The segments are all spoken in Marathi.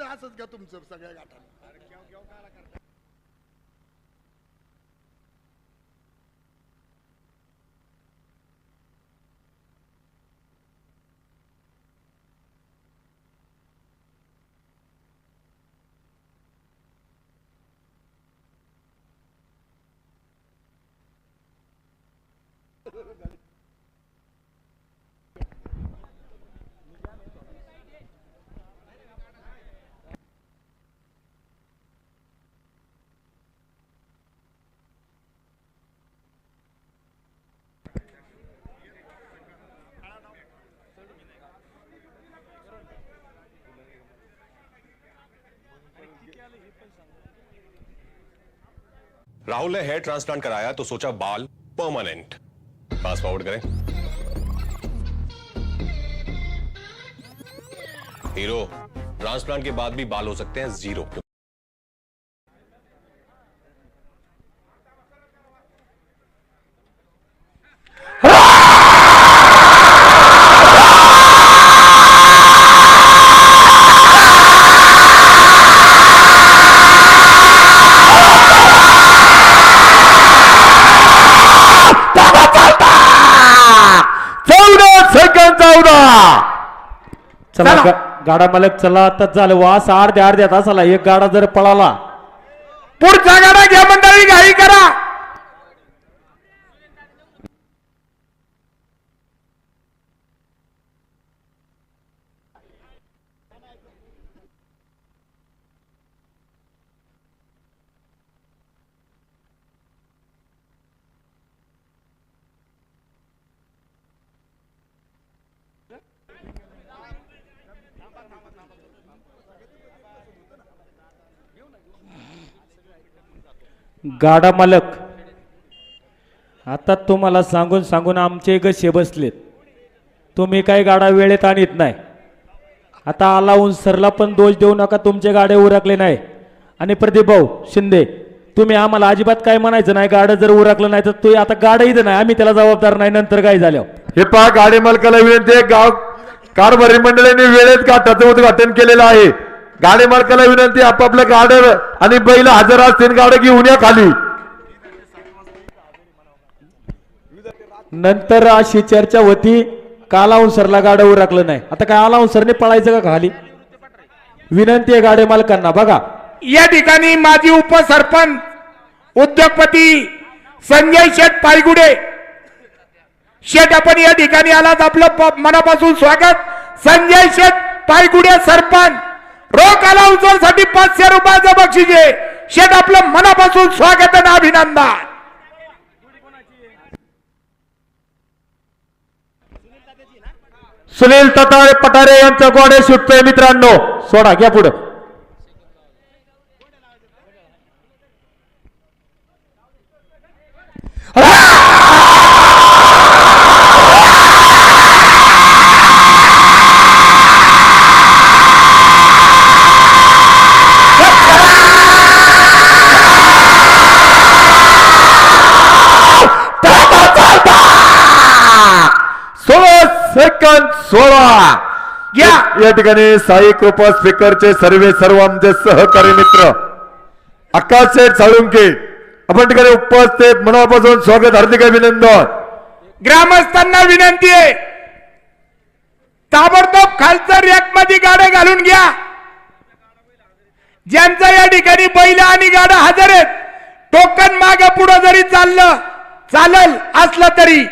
तर असंच का तुमचं सगळ्या गाठाला. राहुल ने हेयर ट्रांसप्लांट कराया तो सोचा बाल परमानेंट पास फॉरवर्ड करें. हीरो ट्रांसप्लांट के बाद भी बाल हो सकते हैं ज़ीरो चला गा- गाडा मालक चला आता झालं वास अर्ध्या अर्ध्या तासाला एक गाडा जर पळाला. पुढचा गाडा घ्या मंडळी घाई करा. गाडा मालक. आता तुम्हाला सांगून सांगून आमचे गसे बसलेत. तुम्ही काही गाडा वेळेत आणत नाही. आता आला सरला पण दोष देऊ नका तुमचे गाडे उरकले नाही. आणि प्रदीप भाऊ शिंदे तुम्ही आम्हाला अजिबात काय म्हणायचं नाही गाडं जर उरकलं नाही तर तुम्ही आता गाडं इथं नाही आम्ही त्याला जबाबदार नाही नंतर काय झालं? हे पहा गाडी मालकाला विनंती आहे गाव कारभारी मंडळाने वेळेत गाठाचं उद्घाटन केलेलं आहे. गाडी मालकाला विनंती आहे, आपापलं गाडं आणि बैल हजर असतील गाडं घेऊन या खाली. नंतर अशी चर्चा होती कालाहून सरला गाडं उरकलं नाही. आता काय आलाहून सरने पळायचं का खाली? विनंती आहे गाडे मालकांना बघा. या ठिकाणी माजी उपसरपंच उद्योगपती संजय शेठ पायगुडे. शेठ आपण या ठिकाणी आलात आपलं प- मनापासून स्वागत. संजय शेठ पायगुडे सरपंच. रोख आला उचलसाठी पाचशे रुपयाचं बक्षीस आहे. शेठ आपलं मनापासून स्वागत आणि अभिनंदन. सुनील तताळे पटारे यांचं गोडे सुटतंय मित्रांनो. सोडा घ्या पुढं. या. ठिकाणी साई कृपा स्पीकरचे सर्वे सर्व आमचे सहकारी मित्र आकाश शेठ साळुंके आपण ठिकाणी उपस्थित मनापासून स्वागत हार्दिक अभिनंदन ग्रामस्थांना विनंती आहे ताबडतोब खालचं रॅकमध्ये गाड्या घालून घ्या ज्यांचा या ठिकाणी बैल आणि गाडा हजर आहेत टोकन माग पुढं जरी चाललं चालल असलं तरी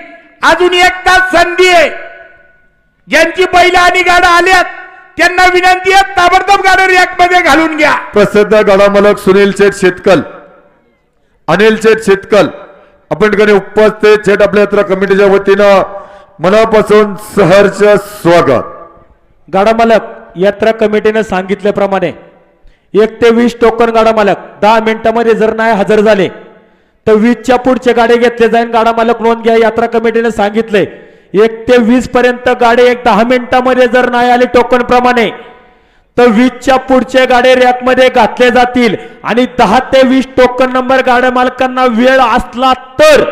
अजून एक तास संधी आहे ज्यांची बैल आणि गाड्या आल्यात त्यांना विनंती आहे ताबडतोब गाड्या रॅकमध्ये घालून घ्या. प्रसिद्ध गडामलक सुनील शेठ शेतकल अनिल शेठ शेतकल आपण ठिकाणी उपस्थित शेठ आपल्या यात्रा कमिटीच्या वतीनं मनापासून सहर्ष स्वागत. गाडा मालक यात्रा कमिटीने सांगितल्याप्रमाणे एक ते वीस टोकन गाडा मालक दहा मिनिटामध्ये जर नाही हजर झाले तर वीसच्या पुढचे गाडे घेतले जाईल गाडा मालक नोंद घ्या यात्रा कमिटीने सांगितले एक ते वीस पर्यंत गाडे एक दहा मिनिटामध्ये जर नाही आले टोकन प्रमाणे तर वीसच्या पुढचे गाडे रॅकमध्ये घातले जातील. आणि दहा ते वीस टोकन नंबर गाड्या मालकांना वेळ असला तर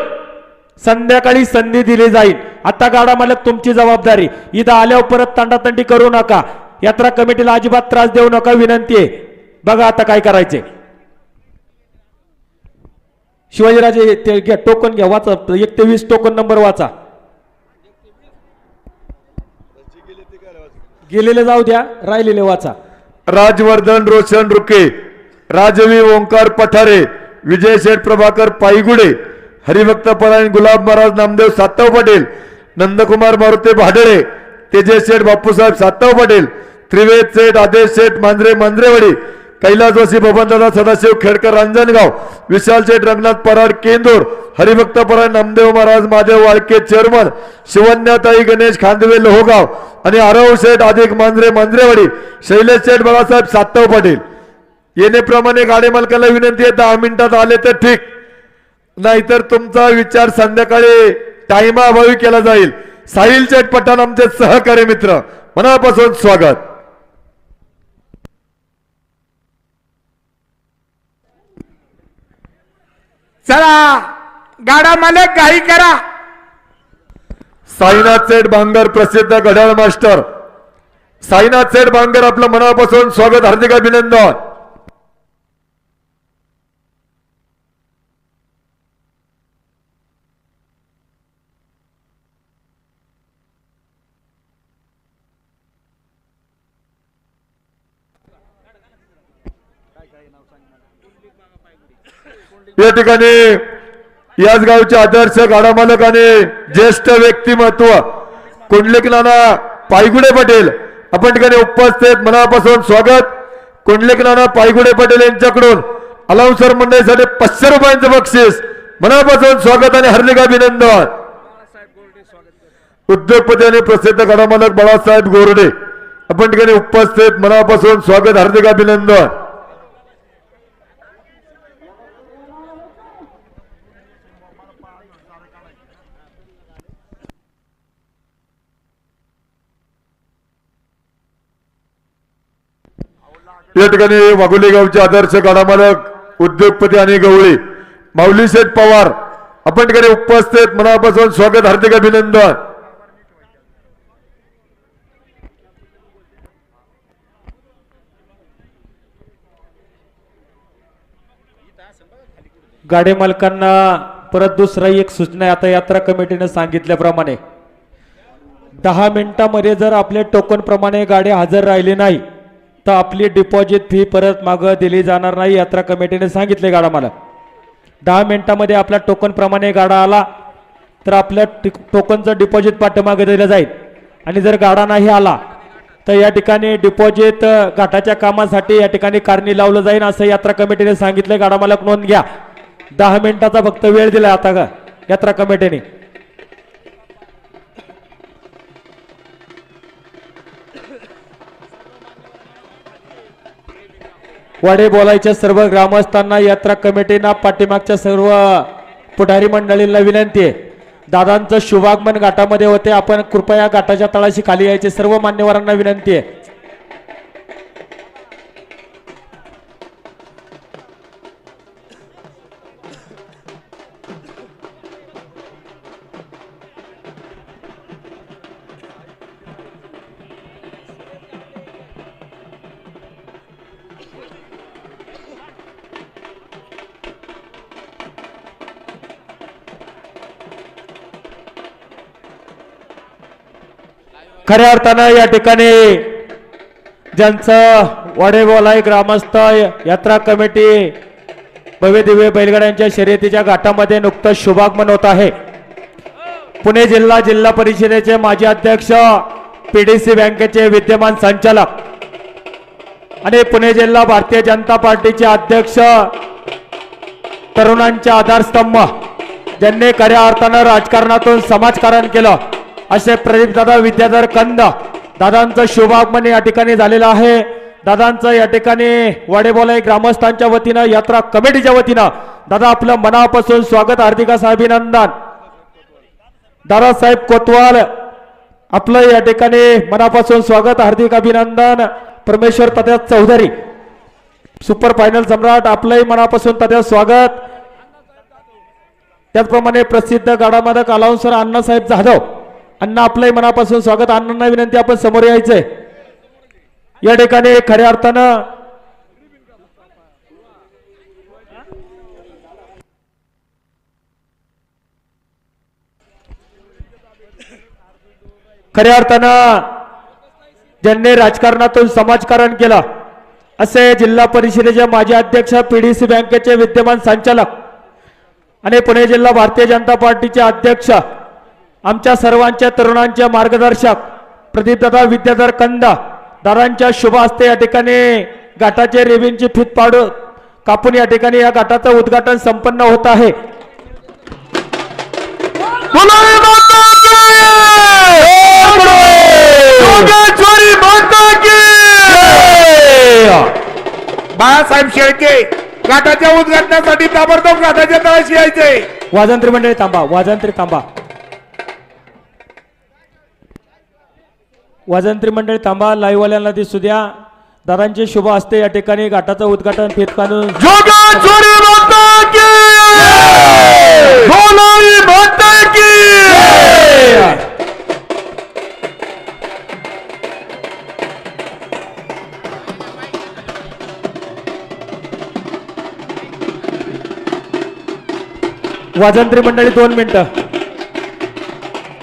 संध्याकाळी संधी दिली जाईल. आता गाडा मालक तुमची जबाबदारी. इथं आल्यावर परत तंडातंडी करू नका. यात्रा कमिटीला अजिबात त्रास देऊ नका. विनंती आहे. बघा आता काय करायचे. शिवाजीराजे ते घ्या टोकन घ्या वाचा. एक ते वीस टोकन नंबर वाचा. गेलेले जाऊ द्या राहिलेले वाचा. राजवर्धन रोशन रुके राजवी ओंकार पठारे विजय शेठ प्रभाकर पायगुडे हरिभक्त परायण गुलाब महाराज नामदेव सातव पटेल नंदकुमार मारुते भाडळे तेजस शेठ बापूसाहेब सातव पटेल त्रिवेद शेठ आदेश शेठ मांजरे मांजरेवाडी कैलासवासी बबनदादा सदाशिव खेडकर रांजणगाव विशाल शेठ रंगनाथ पराड केंदूर हरिभक्त परायण नामदेव महाराज माझे वाळके चेअरमन शिवन्याताई गणेश खांदवे लोहगाव आणि आरव शेठ अधिक मांजरे मांजरेवाडी शैलेश शेठ बाळासाहेब सातव पाटील. येणेप्रमाणे गाडी मालकाला विनंती आहे दहा मिनिटात आले तर ठीक. नाहीतर तुमचा विचार संध्याकाळी टाइमाअभावी केला जाईल. साहिल शेठ पठाण आमचे सहकारी मित्र. मनापासून स्वागत. चला! गाडा मालक घाई करा. साईनाथ सेठ बांगर प्रसिद्ध घड्याळ मास्टर. साईनाथ सेठ बांगर आपलं मनापासून स्वागत हार्दिक अभिनंदन. या ठिकाणी याच गावचे आदर्श गाडा मालक आणि ज्येष्ठ व्यक्तिमत्व कुंडलिक नाना पायगुडे पटेल. आपण ठिकाणी उपस्थित मनापासून स्वागत. कुंडलिक नाना पायगुडे पटेल यांच्याकडून अलाउन्सर मंडळीसाठी पाचशे रुपयांचं बक्षीस. मनापासून स्वागत आणि हार्दिक अभिनंदन. उद्योगपती आणि प्रसिद्ध गाडामालक बाळासाहेब गोरडे. आपण ठिकाणी उपस्थित मनापासून स्वागत हार्दिक अभिनंदन. या ठिकाणी वाघोली गावचे आदर्श गाडामालक उद्योगपती आणि गवळी माऊली शेठ पवार आपण ठिकाणी उपस्थित मनापासून स्वागत हार्दिक अभिनंदन. गाडी मालकांना परत दुसरा एक सूचना आहे. आता यात्रा कमिटीने सांगितल्याप्रमाणे दहा मिनिटामध्ये जर आपल्या टोकन प्रमाणे गाडी हजर राहिली नाही तर आपली डिपॉझिट फी परत मागं दिली जाणार नाही यात्रा कमिटीने सांगितले गाडा मला. दहा मिनिटामध्ये आपल्या टोकनप्रमाणे गाडा आला तर आपल्या टिक- टोकनचं डिपॉझिट पाठीमागे दिलं जाईल. आणि जर गाडा नाही आला तर या ठिकाणी डिपॉझिट घाटाच्या कामासाठी या ठिकाणी कारणी लावलं जाईल असं यात्रा कमिटीने सांगितलं गाडा मालक नोंद घ्या. दहा मिनिटाचा फक्त वेळ दिला आता का यात्रा कमिटीने वाडे बोलायच्या सर्व ग्रामस्थांना यात्रा कमिटीना पाठीमागच्या सर्व पुढारी मंडळींना विनंती आहे. दादांचं शुभागमन घाटामध्ये होते. आपण कृपया घाटाच्या तळाशी खाली यायचे. सर्व मान्यवरांना विनंती आहे. खऱ्या अर्थानं या ठिकाणी ज्यांचं वडेबोलाई ग्रामस्थ यात्रा कमिटी भव्य दिव्य बैलगाड्यांच्या शर्यतीच्या घाटामध्ये नुकतं शुभागमन होत आहे. पुणे जिल्हा जिल्हा परिषदेचे माजी अध्यक्ष पीडीसी बँकेचे विद्यमान संचालक आणि पुणे जिल्हा भारतीय जनता पार्टीचे अध्यक्ष तरुणांचे आधारस्तंभ ज्यांनी खऱ्या अर्थानं राजकारणातून समाजकारण केलं. असे प्रदीप दादा विद्याधर कंद. दादांचं शुभागमन या ठिकाणी झालेलं आहे. दादांचं या ठिकाणी वाडेबोलाई ग्रामस्थांच्या वतीनं यात्रा कमिटीच्या वतीनं दादा आपलं मनापासून स्वागत हार्दिकाचं अभिनंदन. दादासाहेब कोतवाल आपलं या ठिकाणी मनापासून स्वागत हार्दिक अभिनंदन. परमेश्वर तथ्या चौधरी. सुपर फायनल सम्राट आपलंही मनापासून तथ्या स्वागत. त्याचप्रमाणे प्रसिद्ध गाडामादक अलाउन्सर अण्णासाहेब जाधव. अण्णा आपलंही मनापासून स्वागत अण्णांना विनंती आपण समोर यायचंय. या ठिकाणी खऱ्या अर्थानं खऱ्या अर्थानं ज्यांनी राजकारणातून समाजकारण केलं असे जिल्हा परिषदेचे माजी अध्यक्ष पीडीसी बँकेचे विद्यमान संचालक आणि पुणे जिल्हा भारतीय जनता पार्टीचे अध्यक्ष आमच्या सर्वांच्या तरुणांचे मार्गदर्शक प्रदीपदादा विद्याधर कंद दादांच्या शुभ हस्ते या ठिकाणी घाटाचे रेवींची फीत पाडू कापून या ठिकाणी या घाटाचं उद्घाटन संपन्न होत आहे! बाळासाहेब शेळके घाटाच्या उद्घाटनासाठी ताबडतोब घाटाच्या तळाशी यायचे. वाजंत्री मंडळी थांबा वाजंत्री थांबा. वाजंत्री मंडळी थांबा लाईव्हवाल्यांना दिसू द्या. दादांचे शुभ हस्ते या ठिकाणी घाटाचं उद्घाटन फीत काढून! वाजंत्री मंडळी दोन मिनिटं.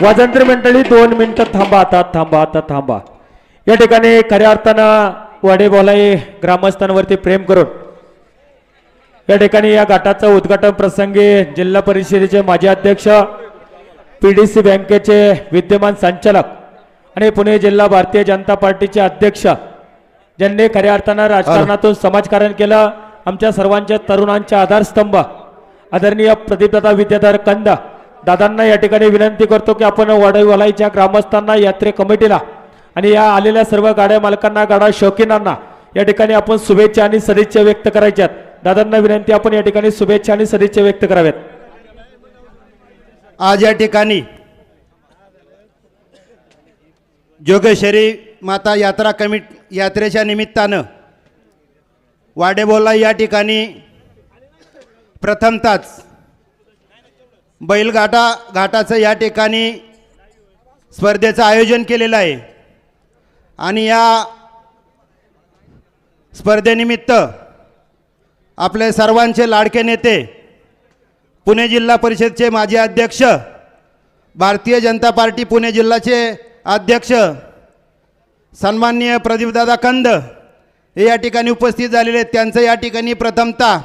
वाजंत्री मंडळी दोन मिनिटं थांबा आता थांबा आता थांबा. या ठिकाणी खऱ्या अर्थानं वाडे बोलाई ग्रामस्थांवरती प्रेम करून या ठिकाणी या घाटाचं उद्घाटन प्रसंगी जिल्हा परिषदेचे माजी अध्यक्ष पी डी सी बँकेचे विद्यमान संचालक आणि पुणे जिल्हा भारतीय जनता पार्टीचे अध्यक्ष ज्यांनी खऱ्या अर्थानं राजकारणातून समाजकारण केलं आमच्या सर्वांच्या तरुणांच्या आधारस्तंभ आदरणीय प्रदीपदादा विद्याधर कंदा दादांना या ठिकाणी विनंती करतो की आपण वडईवालाईच्या ग्रामस्थांना यात्रे कमिटीला आणि या आलेल्या सर्व गाड्या मालकांना गाडा शौकीनांना या ठिकाणी आपण शुभेच्छा आणि सदिच्छा व्यक्त करायच्यात दादांना विनंती आपण या ठिकाणी शुभेच्छा आणि सदिच्छा व्यक्त कराव्यात आज या ठिकाणी जोगेश्वरी माता यात्रा कमिट यात्रेच्या निमित्तानं वाडेबोला या ठिकाणी प्रथमताच बैलगाटा घाटाचं या ठिकाणी स्पर्धेचं आयोजन केलेलं आहे. आणि या स्पर्धेनिमित्त आपले सर्वांचे लाडके नेते पुणे जिल्हा परिषदचे माजी अध्यक्ष भारतीय जनता पार्टी पुणे जिल्ह्याचे अध्यक्ष सन्माननीय प्रदीपदादा कंद हे या ठिकाणी उपस्थित झालेले आहेत. त्यांचं या ठिकाणी प्रथमता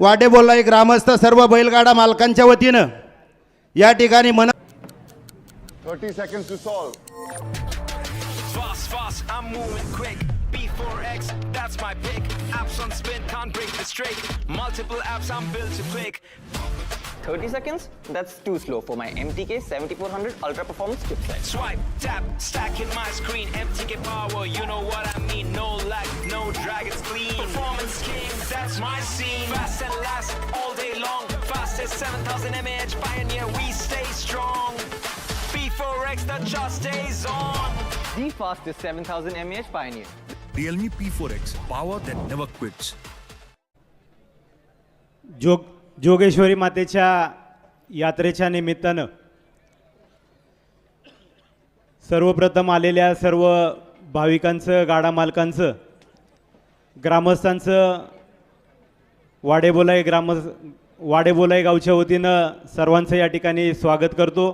वाडेबोलाई ग्रामस्थ सर्व बैलगाडा मालकांच्या वतीनं या ठिकाणी मन 30 seconds to solve. Fast, fast, I'm moving quick. B4X, that's my pick. Apps on spin, can't break the streak. Multiple apps, I'm built to click. 30 seconds? That's too slow for my MTK 7400 Ultra Performance chipset. Swipe, tap, stacking my screen. MTK power, you know what I mean. No lag, no dragons clean. Performance king, that's my scene. Fast and last, all day long. Fastest 7000 mAh pioneer, we stay strong. B4X, the just stays on. The fastest 7000 mAh Pioneer. Realme P4X, power that never quits. जोग जोगेश्वरी मातेच्या यात्रेच्या निमित्तानं सर्वप्रथम आलेल्या सर्व भाविकांचं गाडा मालकांचं ग्रामस्थांचं वाडेबोलाई ग्राम वाडेबोलाई गावच्या वतीनं सर्वांचं या ठिकाणी स्वागत करतो.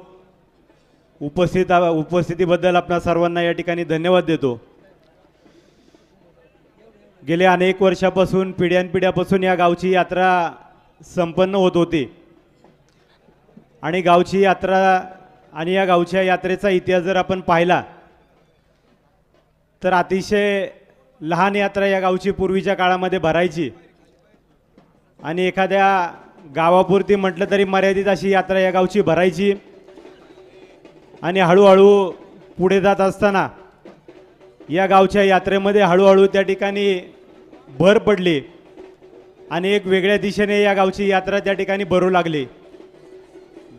उपस्थित उपस्थितीबद्दल आपणा सर्वांना या ठिकाणी धन्यवाद देतो. गेल्या अनेक वर्षापासून पिढ्यानपिढ्यापासून या गावची यात्रा संपन्न होत होती. आणि गावची यात्रा आणि या गावच्या यात्रेचा इतिहास जर आपण पाहिला तर अतिशय लहान यात्रा या गावची पूर्वीच्या काळामध्ये भरायची. आणि एखाद्या गावापुरती म्हटलं तरी मर्यादित अशी यात्रा या गावची भरायची. आणि हळूहळू पुढे जात असताना या गावच्या यात्रेमध्ये हळूहळू त्या ठिकाणी भर पडली. आणि एक वेगळ्या दिशेने या गावची यात्रा त्या ठिकाणी भरू लागली.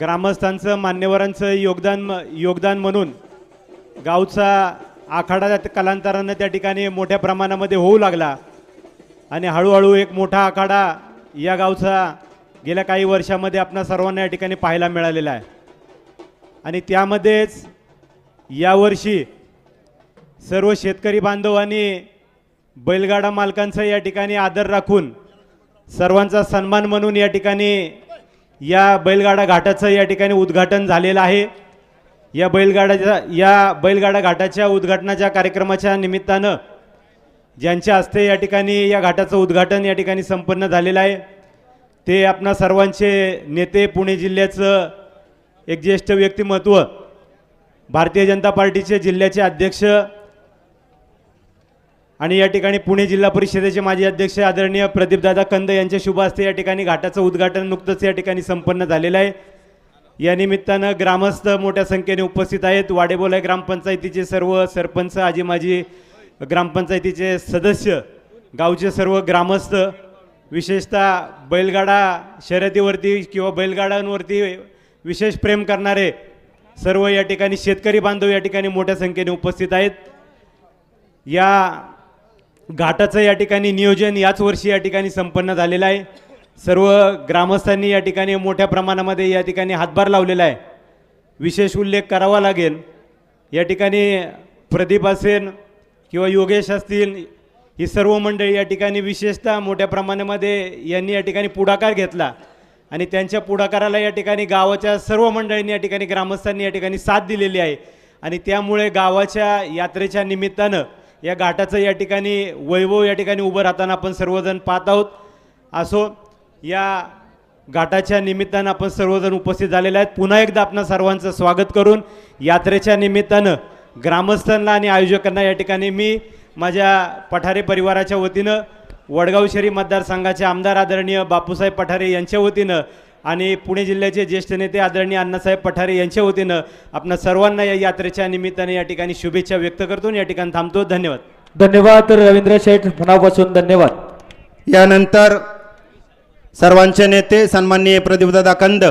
ग्रामस्थांचं मान्यवरांचं योगदान योगदान म्हणून गावचा आखाडा कालांतरानं त्या ठिकाणी मोठ्या प्रमाणामध्ये होऊ लागला. आणि हळूहळू एक मोठा आखाडा या गावचा गेल्या काही वर्षामध्ये आपणा सर्वांना या ठिकाणी पाहायला मिळालेला आहे. आणि त्यामध्येच यावर्षी सर्व शेतकरी बांधवांनी बैलगाडा मालकांचा या ठिकाणी आदर राखून सर्वांचा सन्मान म्हणून या ठिकाणी या बैलगाडा घाटाचं या ठिकाणी उद्घाटन झालेलं आहे. या बैलगाड्याच्या या बैलगाडा घाटाच्या उद्घाटनाच्या कार्यक्रमाच्या निमित्तानं ज्यांच्या हस्ते या ठिकाणी या घाटाचं उद्घाटन या ठिकाणी संपन्न झालेलं आहे. ते आपणा सर्वांचे नेते पुणे जिल्ह्याचं एक ज्येष्ठ व्यक्तिमत्व भारतीय जनता पार्टीचे जिल्ह्याचे अध्यक्ष आणि या ठिकाणी पुणे जिल्हा परिषदेचे माजी अध्यक्ष आदरणीय प्रदीपदादा कंद यांच्या शुभ हस्ते या ठिकाणी घाटाचं उद्घाटन नुकतंच या ठिकाणी संपन्न झालेलं आहे. या निमित्तानं ग्रामस्थ मोठ्या संख्येने उपस्थित आहेत. वाडेबोला ग्रामपंचायतीचे सर्व सरपंच आजी माजी ग्रामपंचायतीचे सदस्य गावचे सर्व ग्रामस्थ विशेषतः बैलगाडा शर्यतीवरती किंवा बैलगाड्यांवरती विशेष प्रेम करणारे सर्व या ठिकाणी शेतकरी बांधव या ठिकाणी मोठ्या संख्येने उपस्थित आहेत. या घाटाचं या ठिकाणी नियोजन याच वर्षी या ठिकाणी संपन्न झालेलं आहे. सर्व ग्रामस्थांनी या ठिकाणी मोठ्या प्रमाणामध्ये या ठिकाणी हातभार लावलेला आहे. विशेष उल्लेख करावा लागेल. या ठिकाणी प्रदीप असेल किंवा योगेश असतील ही सर्व मंडळी या ठिकाणी विशेषतः मोठ्या प्रमाणामध्ये यांनी या ठिकाणी पुढाकार घेतला. आणि त्यांच्या पुढाकाराला या ठिकाणी गावाच्या सर्व मंडळींनी या ठिकाणी ग्रामस्थांनी या ठिकाणी साथ दिलेली आहे. आणि त्यामुळे गावाच्या यात्रेच्या निमित्तानं या घाटाचं या ठिकाणी वैभव या ठिकाणी उभं राहताना आपण सर्वजण पाहत आहोत. असो या घाटाच्या निमित्तानं आपण सर्वजण उपस्थित झालेले आहेत. पुन्हा एकदा आपणा सर्वांचं स्वागत करून यात्रेच्या निमित्तानं ग्रामस्थांना आणि आयोजकांना या ठिकाणी मी माझ्या पठारे परिवाराच्या वतीनं वडगाव शहरी मतदारसंघाचे आमदार आदरणीय बापूसाहेब पठारे यांच्या वतीनं आणि पुणे जिल्ह्याचे ज्येष्ठ नेते आदरणीय अण्णासाहेब पठारे यांच्या वतीनं आपणा सर्वांना या यात्रेच्या निमित्ताने या ठिकाणी शुभेच्छा व्यक्त करतो या ठिकाणी थांबतो. धन्यवाद. धन्यवाद रवींद्र शेठ मनापासून धन्यवाद. यानंतर सर्वांचे नेते सन्माननीय प्रदीपदादा कंद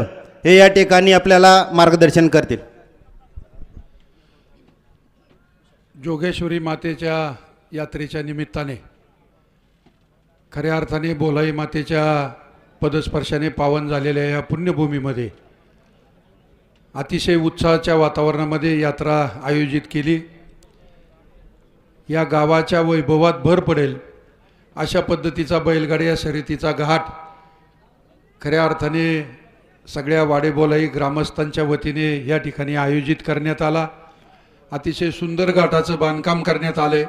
हे या ठिकाणी आपल्याला मार्गदर्शन करतील. जोगेश्वरी मातेच्या यात्रेच्या निमित्ताने खऱ्या अर्थाने बोलाई मातेच्या पदस्पर्शाने पावन झालेल्या या पुण्यभूमीमध्ये अतिशय उत्साहाच्या वातावरणामध्ये यात्रा आयोजित केली. या गावाच्या वैभवात भर पडेल अशा पद्धतीचा बैलगाडी या शर्यतीचा घाट. खऱ्या अर्थाने सगळ्या वाडेबोलाई ग्रामस्थांच्या वतीने या ठिकाणी आयोजित करण्यात आला. अतिशय सुंदर घाटाचं बांधकाम करण्यात आले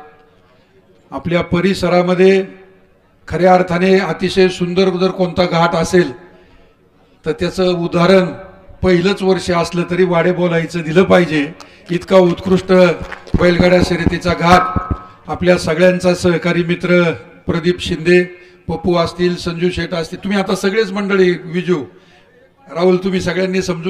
आपल्या परिसरामध्ये खऱ्या अर्थाने अतिशय सुंदर जर कोणता घाट असेल तर त्याचं उदाहरण पहिलंच वर्ष असलं तरी वाडे बोलायचं दिलं पाहिजे. इतका उत्कृष्ट बैलगाड्या शर्यतीचा घाट. आपल्या सगळ्यांचा सहकारी मित्र प्रदीप शिंदे पप्पू असतील संजू शेठ असतील तुम्ही आता सगळेच मंडळी विजू राहुल तुम्ही सगळ्यांनी समजून